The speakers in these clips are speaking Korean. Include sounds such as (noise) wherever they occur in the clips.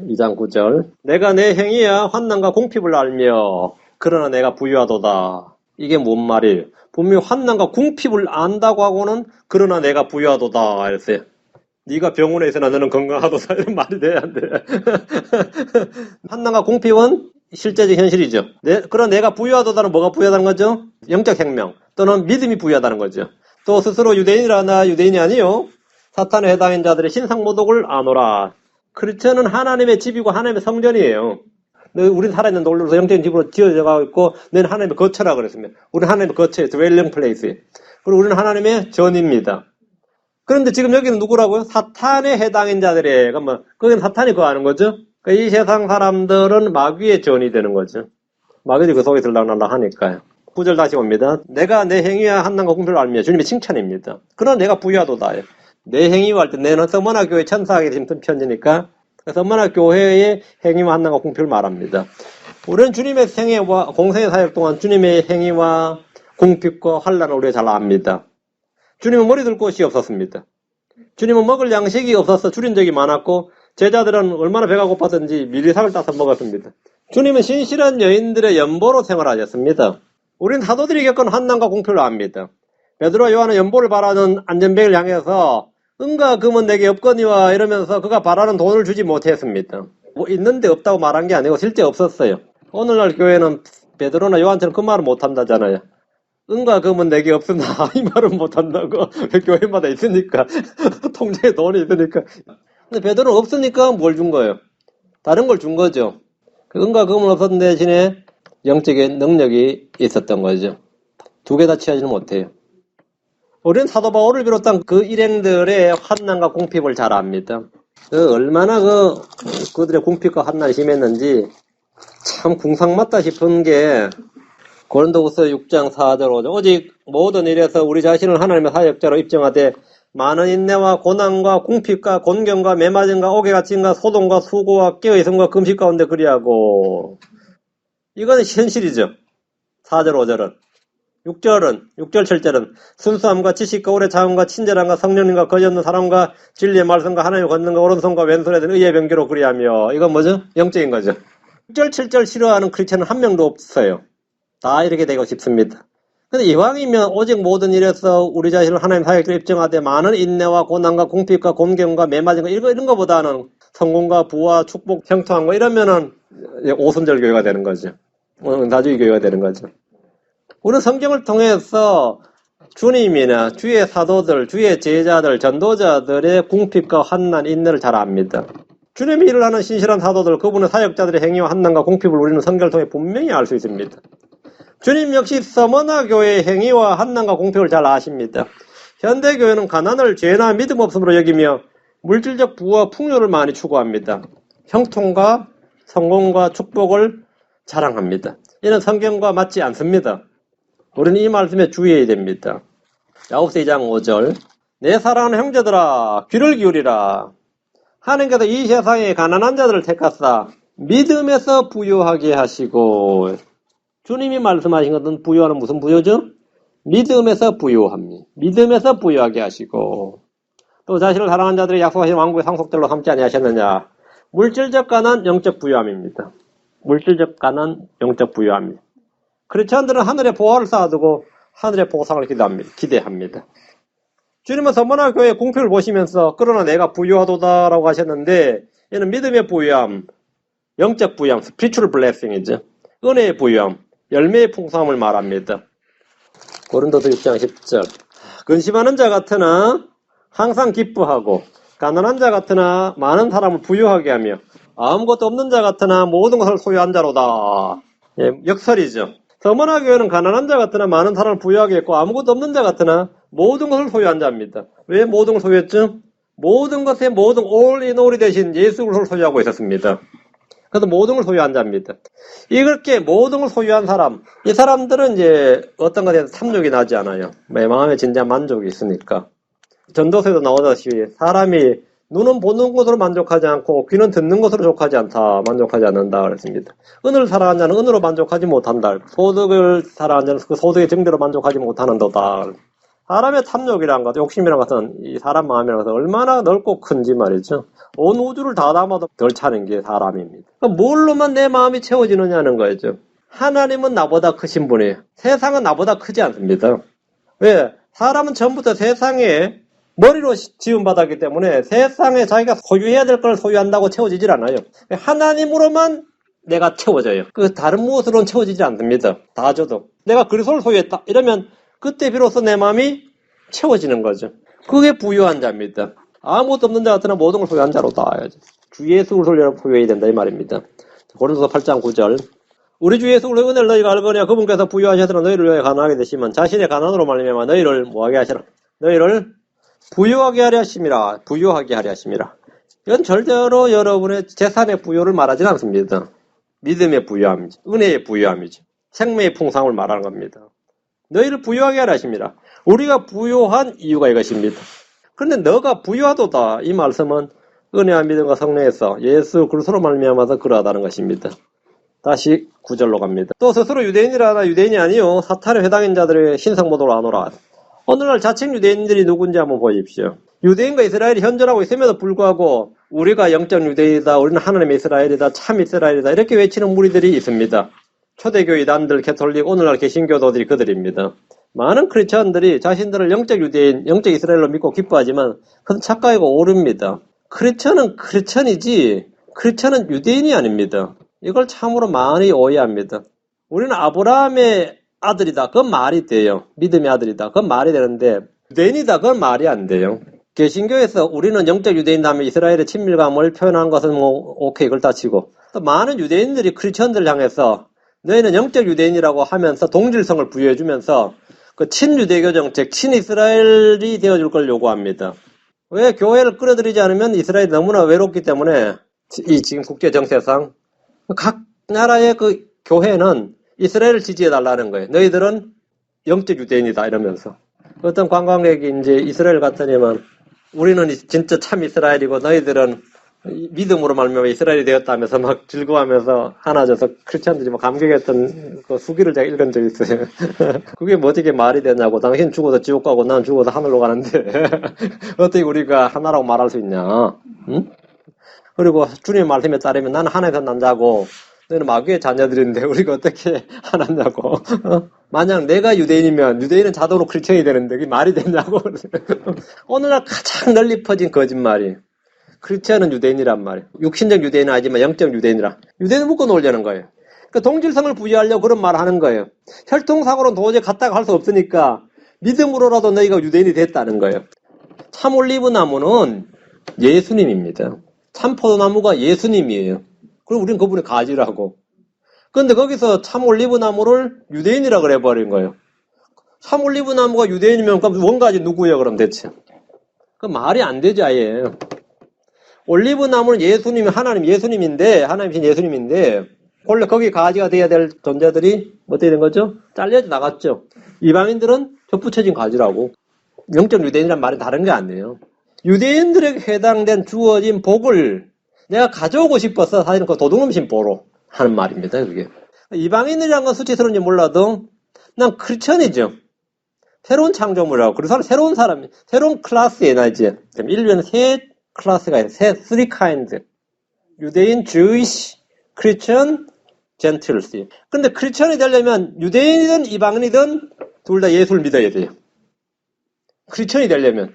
2장 9절. 내가 내 행위야 환난과 궁핍을 알며 그러나 내가 부유하도다. 이게 뭔 말이에요? 분명히 환난과 궁핍을 안다고 하고는 그러나 내가 부유하도다 이랬어요. 네가 병원에 있으나 너는 건강하도다 이런 말이 돼야 안 돼. (laughs) 환난과 궁핍은 실제적 현실이죠. 내, 그러나 내가 부유하도다는 뭐가 부유하다는 거죠? 영적 생명 또는 믿음이 부유하다는 거죠. 또 스스로 유대인이라나 유대인이 아니요. 사탄에 해당한 자들의 신상 모독을 아노라. 크리스천은 하나님의 집이고 하나님의 성전이에요. 너- 우린 살아있는 놀로서 영적인 집으로 지어져 있고, 너는 하나님의 거처라 그랬습니다. 우리는 하나님의 거처에 dwelling place. 그리고 우리는 하나님의 전입니다. 그런데 지금 여기는 누구라고요? 사탄에 해당인 자들이에요. 그러면, 거기는 사탄이 그거 하는 거죠? 그러니까 이 세상 사람들은 마귀의 전이 되는 거죠. 마귀들이 그 속에 들락날락 하니까요. 구절 다시 옵니다. 내가 내 행위와 한난과 공표를 알며 주님의 칭찬입니다. 그러나 내가 부유하도다요. 내 행위와 할 때 내는 서머나 교회 천사에게 심은 편지니까 서머나 교회의 행위와 한난과 공표를 말합니다. 우리는 주님의 생애와 공생의 사역 동안 주님의 행위와 궁핍과 환란을 우리가 잘 압니다. 주님은 머리 들 곳이 없었습니다. 주님은 먹을 양식이 없어서 줄인 적이 많았고 제자들은 얼마나 배가 고팠던지 미리 상을 따서 먹었습니다. 주님은 신실한 여인들의 연보로 생활하셨습니다. 우린 사도들이 겪은 환난과 공표를 압니다. 베드로와 요한은 연보를 바라는 안전뱅이를 향해서 은과 금은 내게 없거니와 이러면서 그가 바라는 돈을 주지 못했습니다. 뭐 있는데 없다고 말한 게 아니고 실제 없었어요. 오늘날 교회는 베드로나 요한처럼 그 말을 못한다잖아요. 은과 금은 내게 없으나 (laughs) 이 말은 못한다고 (laughs) 교회마다 있으니까 (laughs) 통장에 돈이 있으니까 근데 베드로는 없으니까 뭘 준 거예요? 다른 걸 준 거죠. 그 은과 금은 없었던 대신에 영적인 능력이 있었던 거죠. 두 개 다 취하지는 못해요. 우리는 사도 바울을 비롯한 그 일행들의 환난과 궁핍을 잘 압니다. 그 얼마나 그 그들의 궁핍과 환난이 심했는지 참 궁상맞다 싶은 게 고린도후서 6장 4절 5절 오직 모든 일에서 우리 자신을 하나님의 사역자로 입증하되 많은 인내와 고난과 궁핍과 곤경과 매맞음과 갇힘과 소동과 수고와 깨어있음과 금식 가운데 그리하고 이거는 현실이죠. 4절 5절은 6절은 6절 7절은 순수함과 지식과 오래 참음과 친절함과 성령님과 거짓 없는 사랑과 진리의 말씀과 하나님의 걷는과 오른손과 왼손에 든 의의 병기로 그리하며 이건 뭐죠? 영적인 거죠. 6절 7절 싫어하는 크리스천은 한 명도 없어요. 다 이렇게 되고 싶습니다. 근데 이왕이면 오직 모든 일에서 우리 자신을 하나님 사역자로 입증하되 많은 인내와 고난과 공핍과 곤경과 매맞음과 이런, 거- 거보다는 성공과 부와 축복, 형통함과 이러면은 오순절 교회가 되는 거죠. 은사주의 교회가 되는 거죠. 우리는 성경을 통해서 주님이나 주의 사도들, 주의 제자들, 전도자들의 궁핍과 환난, 인내를 잘 압니다. 주님이 일을 하는 신실한 사도들, 그분의 사역자들의 행위와 환난과 궁핍을 우리는 성경을 통해 분명히 알 수 있습니다. 주님 역시 서머나 교회의 행위와 한난과 공평을 잘 아십니다. 현대 교회는 가난을 죄나 믿음 없음으로 여기며 물질적 부와 풍요를 많이 추구합니다. 형통과 성공과 축복을 자랑합니다. 이는 성경과 맞지 않습니다. 우리는 이 말씀에 주의해야 됩니다. 야곱서 2장 5절 내 사랑하는 형제들아 귀를 기울이라 하나님께서 이 세상에 가난한 자들을 택하사 믿음에서 부유하게 하시고 주님이 말씀하신 것은 부유하는 무슨 부유죠? 믿음에서 부유함이. 믿음에서 부유하게 하시고 또 자신을 사랑하는 자들의 약속하신 왕국의 상속들로 함께 아니하셨느냐. 물질적 가난 영적 부유함입니다. 물질적 가난 영적 부유함입니다. 크리스천들은 하늘의 보화를 쌓아두고 하늘의 보상을 기대합니다. 주님은 서머나 교회 공표를 보시면서 그러나 내가 부유하도다라고 하셨는데 이는 믿음의 부유함, 영적 부유함, spiritual blessing이죠. 은혜의 부유함, 열매의 풍성함을 말합니다. 고린도서 6장 10절 근심하는 자 같으나 항상 기뻐하고 가난한 자 같으나 많은 사람을 부유하게 하며 아무것도 없는 자 같으나 모든 것을 소유한 자로다. 예, 역설이죠. 서머나 교회는 가난한 자 같으나 많은 사람을 부유하게 했고 아무것도 없는 자 같으나 모든 것을 소유한 자입니다. 왜 모든 걸 소유했죠? 모든 것의 모든 in all이 되신 예수 그리스도를 소유하고 있었습니다. 그래서 모든 걸 소유한 자입니다. 이렇게 모든 걸 소유한 사람, 이 사람들은 이제 어떤 것에 대해서 탐욕이 나지 않아요. 내 마음에 진짜 만족이 있으니까. 전도서에도 나오다시피 사람이 눈은 보는 것으로 만족하지 않고 귀는 듣는 것으로 족하지 않다. 만족하지 않는다. 그랬습니다. 은을 사랑한 자는 은으로 만족하지 못한다. 소득을 사랑한 자는 그 소득의 증대로 만족하지 못하는도다. 사람의 탐욕이란 것, 욕심이란 것은 이 사람 마음이란 것은 얼마나 넓고 큰지 말이죠. 온 우주를 다 담아도 덜 차는 게 사람입니다. 그럼 뭘로만 내 마음이 채워지느냐는 거죠. 하나님은 나보다 크신 분이에요. 세상은 나보다 크지 않습니다. 왜? 사람은 전부터 세상에 머리로 지음받았기 때문에 세상에 자기가 소유해야 될 걸 소유한다고 채워지질 않아요. 하나님으로만 내가 채워져요. 그 다른 무엇으로는 채워지지 않습니다. 다 줘도. 내가 그리스도를 소유했다. 이러면 그때 비로소 내 마음이 채워지는 거죠. 그게 부유한 자입니다. 아무것도 없는 자 같으나 모든 걸 소유한 자로 나와야죠. 주 예수를 소유해야 된다 이 말입니다. 고린도서 8장 9절 우리 주 예수 그리스도의 은혜를 너희가 알거니와 그분께서 부유하셔서 너희를 위하여 가난하게 되시면 자신의 가난으로 말미암아 너희를 뭐하게 하시라 너희를 부유하게 하려 하심이라 부유하게 하려 하심이라 이건 절대로 여러분의 재산의 부유를 말하지 않습니다. 믿음의 부유함이죠. 은혜의 부유함이죠. 생명의 풍성을 말하는 겁니다. 너희를 부유하게 하려 하십니다. 우리가 부유한 이유가 이것입니다. 그런데 너가 부유하도다 이 말씀은 은혜와 믿음과 성령에서 예수 그리스도로 말미암아서 그러하다는 것입니다. 다시 구절로 갑니다. 또 스스로 유대인이라 유대인이 아니요 사탄에 해당인 자들의 신성모도로 안오라. 오늘날 자칭 유대인들이 누군지 한번 보십시오. 유대인과 이스라엘이 현존하고 있음에도 불구하고 우리가 영적 유대인이다, 우리는 하나님의 이스라엘이다, 참 이스라엘이다 이렇게 외치는 무리들이 있습니다. 초대교 이단들, 개톨릭, 오늘날 개신교도들이 그들입니다. 많은 크리스천들이 자신들을 영적 유대인, 영적 이스라엘로 믿고 기뻐하지만 그건 착각이고 오릅니다. 크리스천은 크리스천이지 크리스천은 유대인이 아닙니다. 이걸 참으로 많이 오해합니다. 우리는 아브라함의 아들이다. 그건 말이 돼요. 믿음의 아들이다. 그건 말이 되는데 유대인이다. 그건 말이 안 돼요. 개신교에서 우리는 영적 유대인 하면 이스라엘의 친밀감을 표현한 것은 뭐 오케이 그걸 다 치고 또 많은 유대인들이 크리스천들을 향해서 너희는 영적 유대인이라고 하면서 동질성을 부여해주면서 그 친유대교 정책, 친이스라엘이 되어줄 걸 요구합니다. 왜 교회를 끌어들이지 않으면 이스라엘이 너무나 외롭기 때문에 이 지금 국제 정세상 각 나라의 그 교회는 이스라엘을 지지해 달라는 거예요. 너희들은 영적 유대인이다 이러면서 어떤 관광객이 이제 이스라엘 갔더니만 우리는 진짜 참 이스라엘이고 너희들은 믿음으로 말미암아 이스라엘이 되었다면서 막 즐거워하면서 하나져서 크리스천들이 막 감격했던 그 수기를 제가 읽은 적이 있어요. (laughs) 그게 뭐 어떻게 말이 되냐고 당신 죽어서 지옥 가고 난 죽어서 하늘로 가는데 (laughs) 어떻게 우리가 하나라고 말할 수 있냐? 응? 그리고 주님 말씀에 따르면 나는 하나님의 남자고 너희는 마귀의 자녀들인데 우리가 어떻게 (laughs) 하나냐고. 만약 내가 유대인이면 유대인은 자동으로 크리스천이 되는데 그게 말이 되냐고. (laughs) 오늘날 가장 널리 퍼진 거짓말이. 크리스천은 유대인이란 말이에요. 육신적 유대인은 아니지만 영적 유대인이라. 유대인을 묶어 놓으려는 거예요. 그 동질성을 부여하려고 그런 말을 하는 거예요. 혈통사고로는 도저히 갔다가 할 수 없으니까 믿음으로라도 너희가 유대인이 됐다는 거예요. 참 올리브 나무는 예수님입니다. 참 포도나무가 예수님이에요. 그럼 우리는 그분의 가지라고. 그런데 거기서 참 올리브 나무를 유대인이라 그래 버린 거예요. 참 올리브 나무가 유대인이면 그럼 원가지 누구예요, 그럼 대체? 그 말이 안 되지, 아예. 올리브 나무는 예수님이 하나님 예수님인데 하나님이신 예수님인데 원래 거기 가지가 돼야 될 존재들이 어떻게 된 거죠? 잘려져 나갔죠. 이방인들은 덧붙여진 가지라고. 영적 유대인이란 말이 다른 게 아니에요. 유대인들에게 해당된 주어진 복을 내가 가져오고 싶어서 사실은 그 도둑놈신 보로 하는 말입니다. 그게 이방인이라는 건 수치스러운지 몰라도 난 크리스천이죠. 새로운 창조물이라고. 그래서 새로운 사람, 새로운 클래스에 나 이제 인류에는 세 클래스가 있어요. 세, three kind. 유대인, Jewish, Christian, Gentiles. 근데 크리스천이 되려면 유대인이든 이방인이든 둘 다 예수를 믿어야 돼요. 크리스천이 되려면.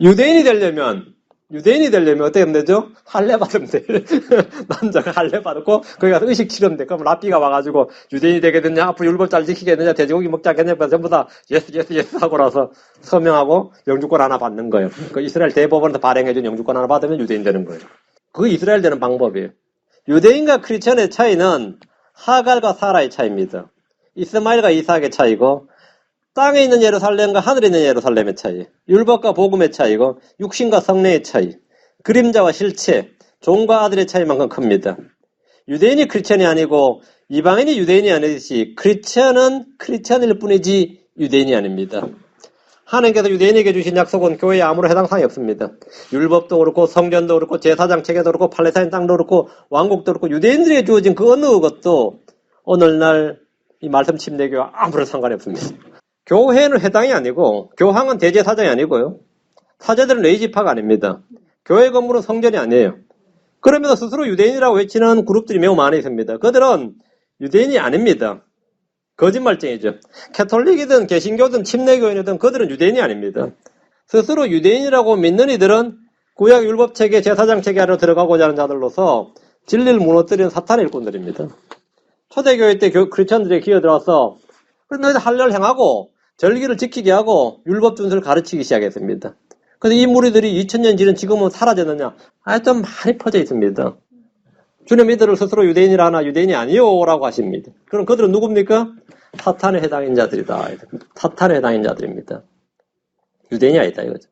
유대인이 되려면 유대인이 되려면 어떻게 하면 되죠? 할례 받으면 돼. (laughs) 남자가 할례 받고 거기 가서 의식 치료면 돼. 그럼 라삐가 와가지고 유대인이 되겠느냐, 앞으로 율법 잘 지키겠느냐, 돼지고기 먹지 않겠느냐, 전부 다 예수, 예수, 예수 하고 나서 서명하고 영주권 하나 받는 거예요. 그 이스라엘 대법원에서 발행해준 영주권 하나 받으면 유대인 되는 거예요. 그게 이스라엘 되는 방법이에요. 유대인과 크리스천의 차이는 하갈과 사라의 차이입니다. 이스마일과 이삭의 차이고 땅에 있는 예루살렘과 하늘에 있는 예루살렘의 차이, 율법과 복음의 차이고 육신과 성령의 차이, 그림자와 실체, 종과 아들의 차이만큼 큽니다. 유대인이 크리스천이 아니고 이방인이 유대인이 아니듯이 크리스천은 크리스천일 뿐이지 유대인이 아닙니다. 하나님께서 유대인에게 주신 약속은 교회에 아무런 해당 사항이 없습니다. 율법도 그렇고 성전도 그렇고 제사장 체계도 그렇고 팔레스타인 땅도 그렇고 왕국도 그렇고 유대인들에게 주어진 그 어느 것도 오늘날 이 말씀 침례교와 아무런 상관이 없습니다. 교회는 회당이 아니고 교황은 대제사장이 아니고요. 사제들은 레이지파가 아닙니다. 교회 건물은 성전이 아니에요. 그러면서 스스로 유대인이라고 외치는 그룹들이 매우 많이 있습니다. 그들은 유대인이 아닙니다. 거짓말쟁이죠. 캐톨릭이든 개신교든 침례교인이든 그들은 유대인이 아닙니다. 스스로 유대인이라고 믿는 이들은 구약 율법 체계, 제사장 체계 안으로 들어가고자 하는 자들로서 진리를 무너뜨리는 사탄의 일꾼들입니다. 초대교회 때 교, 크리스천들이 기어들어와서 그래 너희들 할례를 행하고 절기를 지키게 하고 율법 준수를 가르치기 시작했습니다. 그래서 이 무리들이 2000년 지는 지금은 사라졌느냐? 하여튼 많이 퍼져 있습니다. 주님 이들을 스스로 유대인이라 하나 유대인이 아니요라고 하십니다. 그럼 그들은 누굽니까? 사탄에 해당인 자들이다. 사탄에 해당인 자들입니다. 유대인이 아니다 이거죠.